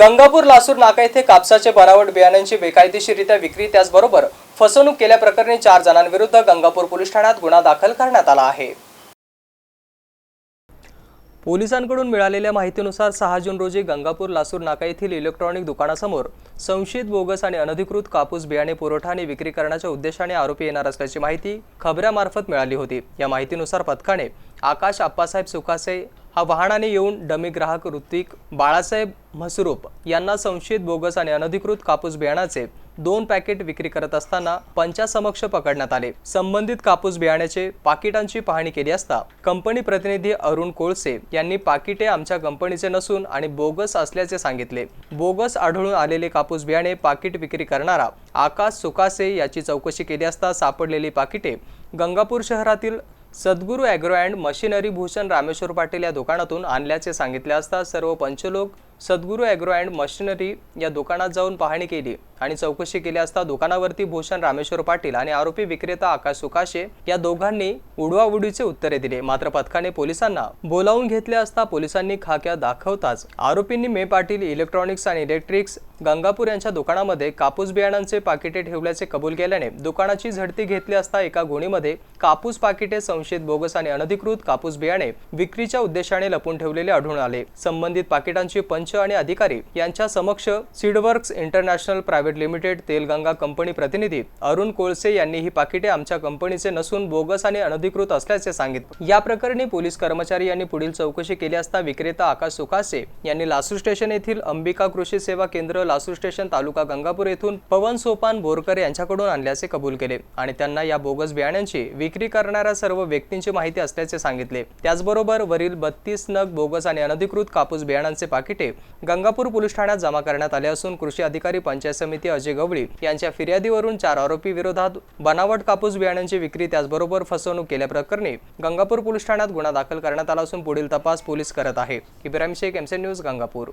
गंगापूर लासूर नाका येथे कापसाचे बनावट बियाण्यांची बेकायदेशीरित्या विक्री त्याचबरोबर फसवणूक केल्याप्रकरणी चार जणांविरुद्ध गंगापूर पोलीस ठाण्यात गुन्हा दाखल करण्यात आला आहे. पोलिसांकडून मिळालेल्या माहितीनुसार सहा जून रोजी गंगापूर लासूर नाका येथील इलेक्ट्रॉनिक दुकानासमोर संशयित बोगस आणि अनधिकृत कापूस बियाणे पुरवठा आणि विक्री करण्याच्या उद्देशाने आरोपी येणार असल्याची माहिती खबऱ्यामार्फत मिळाली होती. या माहितीनुसार पथकाने आकाश आप्पासाहेब सुखासे हा वाहनाने येऊन डमी ग्राहक ऋतिक बाळासाहेब म्हसरूप यांना संशयित बोगस आणि अनधिकृत कापूस बियाणाचे दोन पॅकेट विक्री करत असताना पंचासमक्ष पकडण्यात आले. संबंधित कापूस बियाण्याचे पाकिटांची पाहणी केली असता कंपनी प्रतिनिधी अरुण कोळसे यांनी पाकिटे आमच्या कंपनीचे नसून आणि बोगस असल्याचे सांगितले. बोगस आढळून आलेले कापूस बियाणे पाकिट विक्री करणारा आकाश सुकासे याची चौकशी केली असता सापडलेली पाकिटे गंगापूर शहरातील Sadguru agro and machinery Bhushan Rameshwar Patil या दुकानातून आणल्याचे सांगितले असता सर्व पंचलोक सद्गुरू ॲग्रो अँड मशिनरी या दुकानात जाऊन पाहणी केली आणि चौकशी केली असता दुकानावरती भूषण रामेश्वर पाटील आणि आरोपी विक्रेता आकाश सुकाशे या दोघांनी उडवाउडीचे उत्तरे दिले. मात्र पथकाने पोलिसांना बोलावून घेतले असता पोलिसांनी खाक्या दाखवताच आरोपींनी मे पाटील इलेक्ट्रॉनिक्स आणि इलेक्ट्रिक्स गंगापूर यांच्या दुकानामध्ये कापूस बियाणांचे पाकिटे ठेवल्याचे कबूल केल्याने दुकानाची झडती घेतली असता एका गुणीमध्ये कापूस पाकिटे संशयित बोगस आणि अनधिकृत कापूस बियाणे विक्रीच्या उद्देशाने लपून ठेवलेले आढळून आले. संबंधित पाकिटांची पंच आणि अधिकारी यांच्या समक्ष seedworks international private limited Telganga company प्रतिनिधी अरुण कोळसे यांनी ही पाकिटे आमच्या कंपनीचे नसून बोगस आणि अनधिकृत असल्याचे सांगितले. या प्रकरणी पोलीस कर्मचारी यांनी पुढील चौकशी केली असता विक्रेता आकाश सुकासे यांनी लासू स्टेशन येथील अंबिका कृषी सेवा केंद्र लासू स्टेशन तालुका गंगापूर येथून पवन सोपान बोरकर यांच्याकडून आणल्याचे कबूल केले आणि त्यांना या बोगस बियाण्यांची विक्री करणाऱ्या सर्व व्यक्तींची माहिती असल्याचे सांगितले. त्याचबरोबर वरील बत्तीस नग बोगस आणि अनधिकृत कापूस बियाणांचे पाकिटे गंगापूर पोलीस ठाण्यात जमा करण्यात आले असून कृषी अधिकारी पंचायत समिती अजय गवळी यांच्या फिर्यादीवरून चार आरोपी विरोधात बनावट कापूस बियाण्यांची विक्री त्याचबरोबर फसवणूक केल्याप्रकरणी गंगापूर पोलीस ठाण्यात गुन्हा दाखल करण्यात आला असून पुढील तपास पोलीस करत आहे. इब्राहिम शेख एमसे न्यूज गंगापूर.